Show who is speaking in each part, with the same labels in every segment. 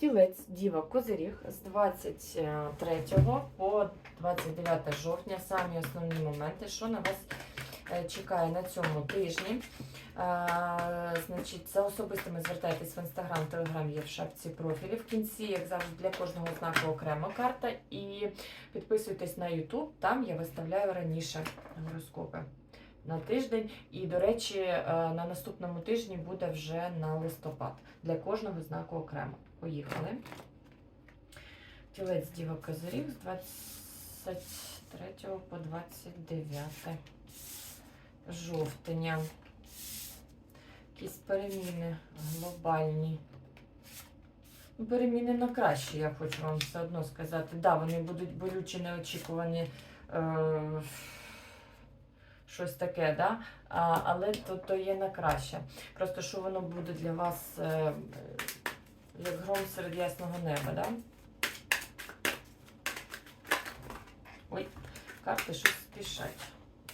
Speaker 1: Тілець Діва Козиріг з 23 по 29 жовтня. Самі основні моменти, що на вас е, чекає на цьому тижні. А, значить, за особистими звертайтесь в інстаграм, телеграм є в шапці профілі. В кінці, як завжди, для кожного знаку окрема карта. І підписуйтесь на YouTube, там я виставляю раніше гороскопи на тиждень. І, до речі, е, на наступному тижні буде вже на листопад для кожного знаку окремо. Поїхали. Тілець Діва Козирів з 23 по 29 жовтня. Якісь переміни глобальні. Ну, Переміни на краще, я хочу вам все одно сказати. Так, да, вони будуть болючі, неочікувані. Е- щось таке, да? а, але то, то є на краще. Просто що воно буде для вас е, як гром серед ясного неба, да? Ой, карти щось спішать.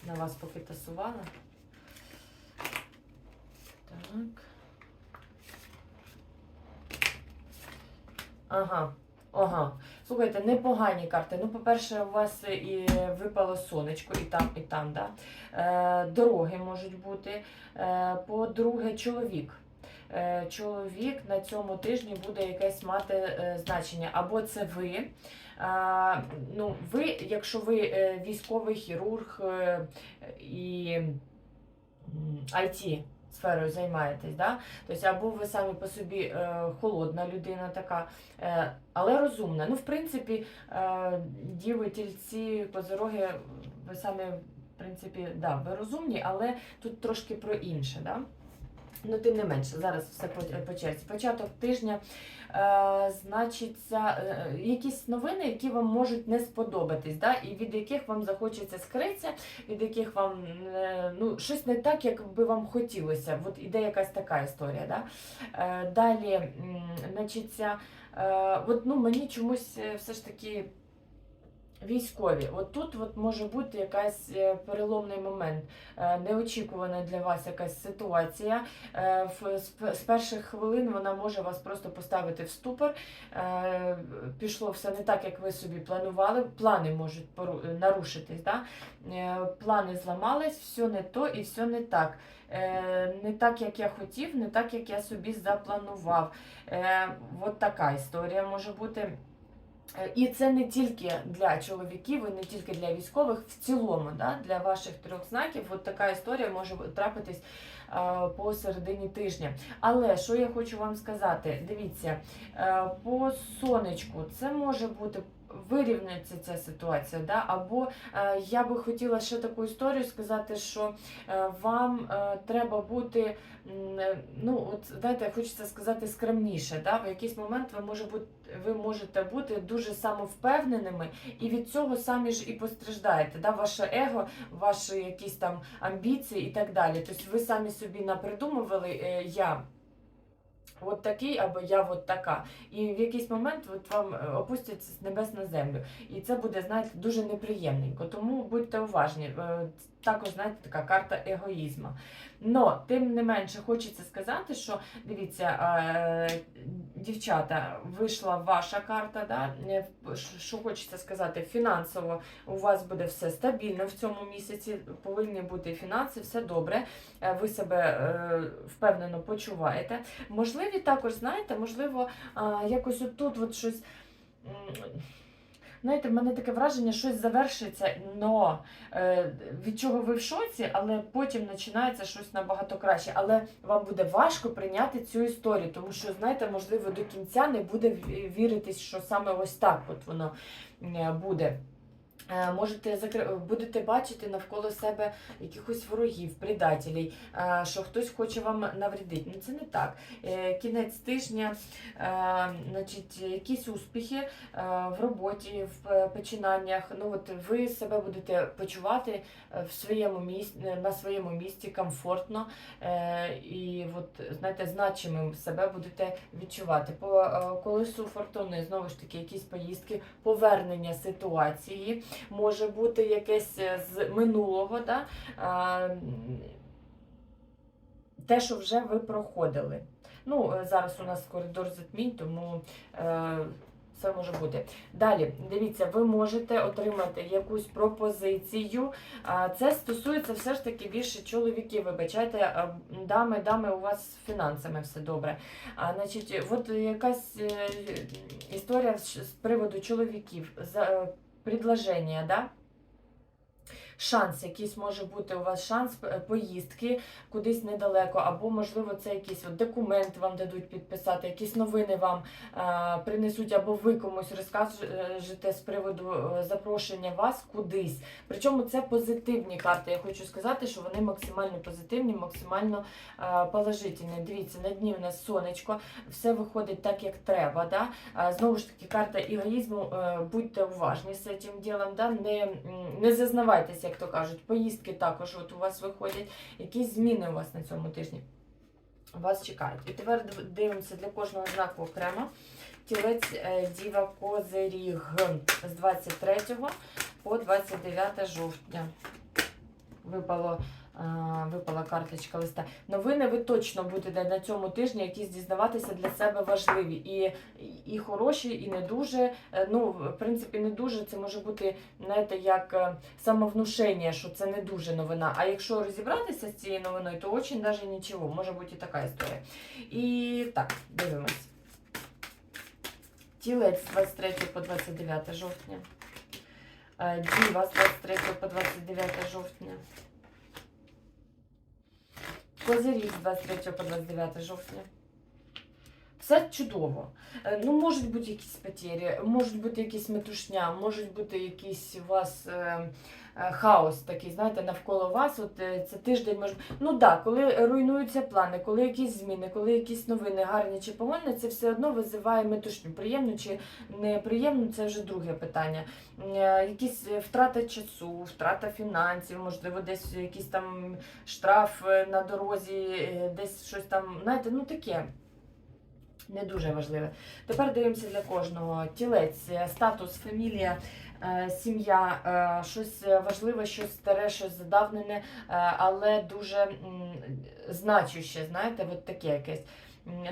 Speaker 1: На вас поки тасувала. Так. Ага. Ага. Слухайте, непогані карти. Ну, по-перше, у вас і випало сонечко, і там, і там, да? Е, дороги можуть бути. Е, по-друге, чоловік. Е, чоловік на цьому тижні буде якесь мати е, значення. Або це ви. Ну, ви, якщо ви е, військовий хірург і IT сферою займаєтесь, да? тобто, або ви самі по собі е, холодна людина така, е, але розумна. Ну, в принципі, е, діви, тільці, козороги, ви самі, в принципі, да, ви розумні, але тут трошки про інше. Да? Ну, тим не менше, зараз все по, черзі. Початок тижня, е, значиться, е, якісь новини, які вам можуть не сподобатись, да? і від яких вам захочеться скритися, від яких вам е, ну, щось не так, як би вам хотілося. От іде якась така історія. Да? Е, далі, значиться, е, от, ну, мені чомусь е, все ж таки. Військові, от тут от може бути якась е, переломний момент, е, неочікувана для вас якась ситуація. Е, з перших хвилин вона може вас просто поставити в ступор. Пішло все не так, як ви собі планували. Плани можуть нарушитись. Да? Плани зламались, все не то і все не так. Не так, як я хотів, не так, як я собі запланував. От така історія може бути. Е, І це не тільки для чоловіків, і не тільки для військових, в цілому, да, для ваших трьох знаків, от така історія може трапитись по середині тижня. Але що я хочу вам сказати, дивіться, е, по сонечку це може бути. Вирівнюється ця ситуація, да? або е, я би хотіла ще таку історію сказати, що е, вам е, треба бути, е, ну от знаєте, хочеться сказати скромніше. Да? В якийсь момент ви може бути, ви можете бути дуже самовпевненими, і від цього самі ж і постраждаєте. Да? Ваше его, ваші якісь там амбіції і так далі. Тобто ви самі собі напридумували е, я. От такий або я от така. І в якийсь момент от вам опустять опустяться з небес на землю. І це буде, знаєте, дуже неприємненько. Тому будьте уважні. Також, знаєте, така карта егоїзму. Но, тим не менше, хочеться сказати, що дивіться, е, дівчата, вийшла ваша карта. Да? Е, що- хочеться сказати, фінансово у вас буде все стабільно в цьому місяці, повинні бути фінанси, все добре. Е, Ви себе впевнено почуваєте. Можливі також, знаєте, можливо, якось отут от щось. Знаєте, в мене таке враження, щось завершиться, но е, від чого ви в шоці, але потім починається щось набагато краще. Але вам буде важко прийняти цю історію, тому що, знаєте, можливо, до кінця не буде віритись, що саме ось так от воно е, буде. Е, Можете будете бачити навколо себе якихось ворогів, предателів, е, що хтось хоче вам навредити. Ну це не так. Е, Кінець тижня, значить, якісь успіхи в роботі, в починаннях. Ну от ви себе будете почувати в своєму місці, на своєму місці комфортно і от, знаєте, значимим себе будете відчувати. По колесу фортуни знову ж таки якісь поїздки, повернення ситуації може бути якесь е, з минулого, да? те, що вже ви проходили. Ну, е, зараз у нас коридор затмінь, тому е, це може бути. Далі, дивіться, ви можете отримати якусь пропозицію. Це стосується все ж таки більше чоловіків. Вибачайте, дами, дами, у вас з фінансами все добре. А, значить, от якась е, історія з приводу чоловіків. За, е, да? Шанс, якийсь може бути у вас шанс е, поїздки кудись недалеко, або, можливо, це якийсь от документ вам дадуть підписати, якісь новини вам е, принесуть, або ви комусь розкажете з приводу е, запрошення вас кудись. Причому це позитивні карти. Я хочу сказати, що вони максимально позитивні, максимально е, положительні. Дивіться, на дні у нас сонечко, все виходить так, як треба. Да? Знову ж таки, карта егоїзму, е, будьте уважні з цим ділом, да? не, не зазнавайтесь, як то кажуть. Поїздки також от у вас виходять, якісь зміни у вас на цьому тижні. Вас чекають. І тепер дивимося для кожного знаку окремо. Тілець е, Діва Козиріг з 23 по 29 жовтня. Випало, випала карточка листа. Новини ви точно будете на цьому тижні якісь дізнаватися для себе важливі. І, і хороші, і не дуже. Е, Ну, в принципі, не дуже. Це може бути, знаєте, як е, самовнушення, що це не дуже новина. А якщо розібратися з цією новиною, то очень навіть нічого. Може бути і така історія. І так, дивимось. Тілець 23 по 29 жовтня. Е, Діва з 23 по 29 жовтня. Козиріг з 23 по 29 жовтня. Все чудово. Е, Ну, можуть бути якісь потері, можуть бути якісь метушня, можуть бути якийсь у вас е, е, хаос такий, знаєте, навколо вас. От е, це тиждень може. Ну так, да, коли руйнуються плани, коли якісь зміни, коли якісь новини гарні чи погані, це все одно визиває метушню. Приємно чи неприємно, це вже друге питання. Е, Якісь втрата часу, втрата фінансів, можливо, десь якийсь там штраф на дорозі, десь щось там, знаєте, ну таке. Не дуже важливе. Тепер дивимося для кожного. Тілець, е, статус, фамілія, е, сім'я, е, щось важливе, щось старе, щось задавнене, але дуже значуще, знаєте, от таке якесь.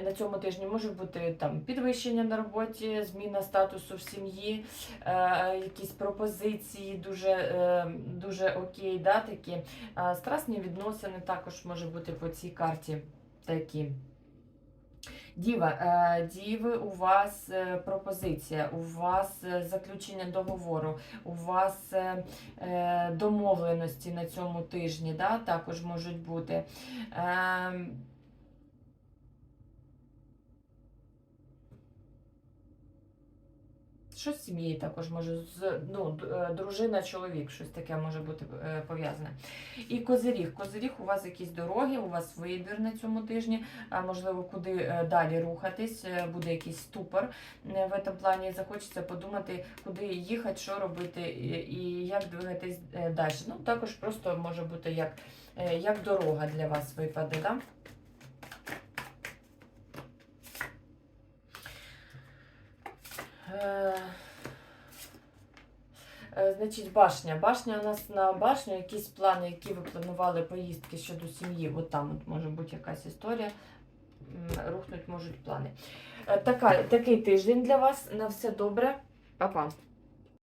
Speaker 1: На цьому тижні може бути там підвищення на роботі, зміна статусу в сім'ї, е, якісь пропозиції дуже, е, дуже окей, да, такі. Е, Страсні відносини також може бути по цій карті такі. Діва, е, діви, у вас е, пропозиція, у вас е, заключення договору, у вас домовленості на цьому тижні, да, також можуть бути. Щось з сім'єю також може з ну, е, дружина, чоловік, щось таке може бути е, пов'язане. І козиріг. Козиріг, у вас якісь дороги, у вас вибір на цьому тижні, а можливо, куди е, далі рухатись, буде якийсь ступор в цьому плані. Захочеться подумати, куди їхати, що робити і, як двигатись далі. Ну, також просто може бути як, як дорога для вас випаде. Да? Е, е, Значить, башня. Башня у нас на башню, якісь плани, які ви планували поїздки щодо сім'ї. От там от може бути якась історія. Рухнуть можуть плани. Е, Така, такий тиждень для вас. На все добре. Па-па.